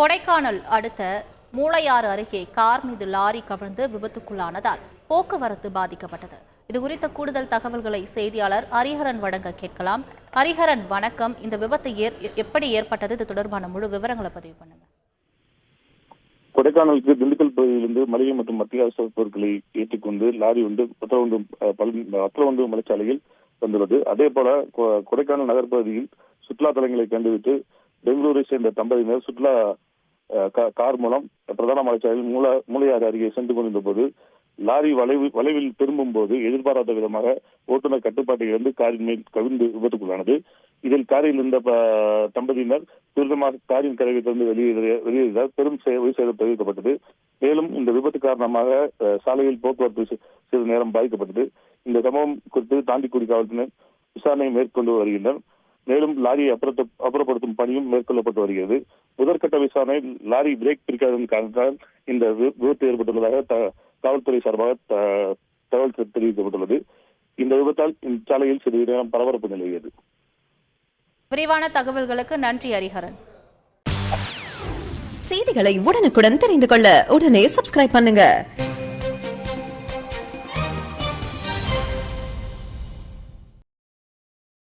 கொடைக்கானல் அடுத்த மூளையாறு அருகே கார் மீது லாரி கவிழ்ந்து விபத்துக்குள்ளானதால் போக்குவரத்து பாதிக்கப்பட்டது. இது குறித்த கூடுதல் தகவல்களை செய்தியாளர் ஹரிஹரன் வழங்க கேட்கலாம். ஹரிஹரன் வணக்கம். இந்த விபத்து ஏற் எப்படி ஏற்பட்டது? இது தொடர்பான முழு விவரங்களை பதிவு பண்ணுங்க. கொடைக்கானலுக்கு திண்டுக்கல் பகுதியிலிருந்து மளிகை மற்றும் மத்திய அரசு பொருட்களை ஏற்றிக்கொண்டு லாரி வந்து பத்திரவண்டு பத்திரவண்டு மலைச்சாலையில் வந்துள்ளது. அதே போல கொ- கொடைக்கானல் நகர்பகுதியில் சுற்றுலா தலங்களை கண்டுவிட்டு பெங்களூரை சேர்ந்த தம்பதியினர் சுற்றுலா கார் மூலம் பிரதான மலைச்சாலையில் மூல மூளையாறு அருகே சென்று கொண்டிருந்த போது லாரி வளைவு வளைவில் திரும்பும் போது எதிர்பாராத விதமாக ஓட்டுநர் கட்டுப்பாட்டை இழந்து காரின் மேல் கவிழ்ந்து விபத்துக்குள்ளானது. இதில் காரில் இருந்த தம்பதியினர் துரிதமாக காரின் கதவை திறந்து வெளியேறிய வெளியேறியதால் பெரும் உயிர் சேதம் தெரிவிக்கப்பட்டது மேலும் இந்த விபத்து காரணமாக சாலையில் போக்குவரத்து சிறிது நேரம் பாதிக்கப்பட்டது. இந்த சம்பவம் குறித்து தாண்டிக்குடி காவல்துறையினர் விசாரணை மேற்கொண்டு வருகின்றனர். மேலும் லாரியை அப்புறப்படுத்தும் பணியும் மேற்கொள்ளப்பட்டு வருகிறது. முதற்கட்ட விசாரணை லாரி பிரேக் பிடிக்காததன் காரணத்தால் இந்த விபத்து ஏற்பட்டுள்ளதாக காவல்துறை சார்பாக தகவல் தெரிவிக்கப்பட்டுள்ளது. இந்த விபத்தால் இந்த சாலையில் சிறிது நேரம் பரபரப்பு நிலவியது. விரிவான தகவல்களுக்கு நன்றி ஹரிஹரன். செய்திகளை உடனுக்குடன் தெரிந்து கொள்ள உடனே சப்ஸ்கிரைப் பண்ணுங்க.